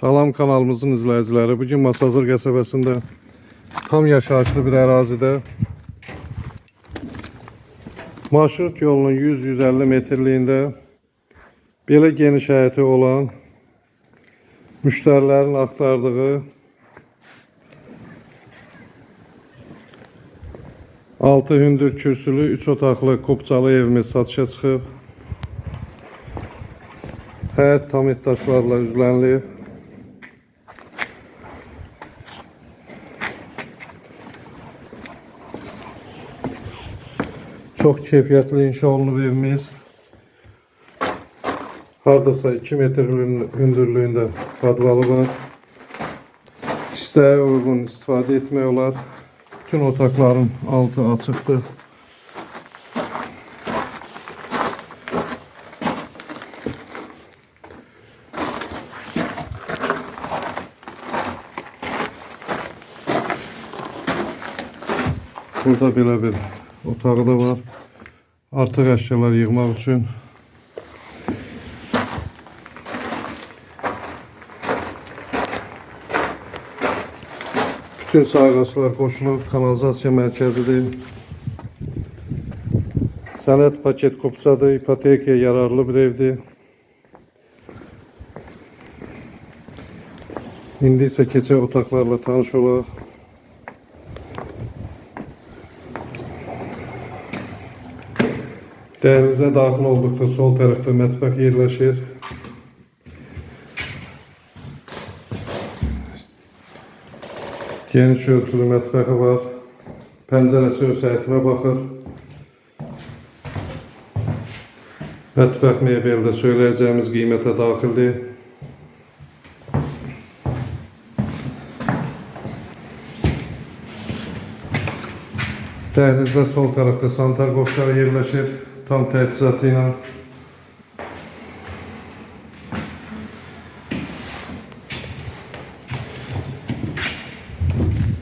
Salam kanalımızın izləyiciləri. Bugün Masazır qəsəbəsində tam yaşayışlı bir ərazidə marşrut yolunun 100-150 metrliyində belə geniş həyəti olan müştərilərin axtardığı altı hündür kürsülü, 3 otaqlı kopçalı evimiz satışa çıxıb. Həyət tam daşlarla üzlənilib. Çok keyfiyyətli inşa olunub evimiz. Hardasa 2 metr hünd- hündürlüyündə padvalı var. İstəyə uyğun istifadə etmək olar. Bütün otaqların altı açıqdır. Burada belə bir otağı da var. Artıq əşyalar yığmaq üçün. Bütün sayğaclar qoşulub kanalizasiya mərkəzidir. Sənəd paket kopçadır, ipotekaya yararlı bir evdir. İndi isə keçə otaqlarla tanış olaq. Dəhlizə daxil olduqda sol tərəfdə mətbəx yerləşir. Geniş ölçülü mətbəxi var. Pəncərəsi öz həyətinə baxır. Mətbəx mebeldə söyləyəcəyimiz qiymətə daxildir. Dəhlizdə sol tərəfdə sanitar qovşağı yerləşir. Tam təchizatı ilə.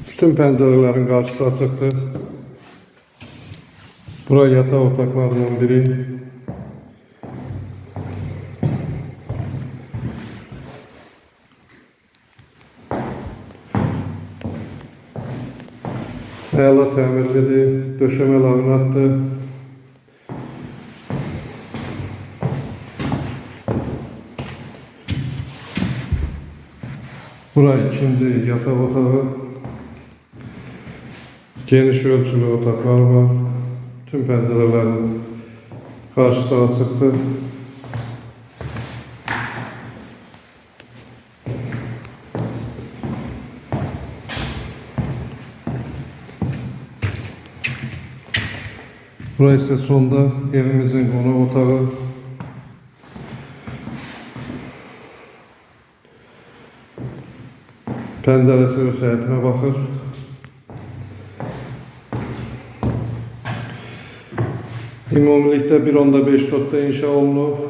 Bütün pəncərələrin qarşısı açıqdır. Bura yataq otaqlarından biri. Əla təmirlidir, döşəmə laminatdır. Bura ikinci yataq otağı. Geniş ölçülü otaqlar var. Tüm pəncərələrin qarşısı açıqdır. Bura isə sonda evimizin qonaq otağı. Pəncərəsi öz həyətinə baxır. Ümumilikdə 1.5 sotda inşa olunub.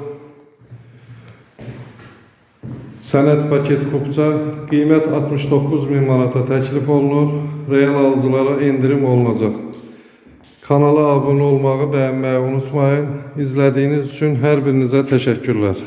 Sənəd paket kupça qiymət 69 min manata təklif olunur. Real alıcılara endirim olunacaq. Kanala abunə olmağı, bəyənməyi unutmayın. İzlədiyiniz üçün hər birinizə təşəkkürlər.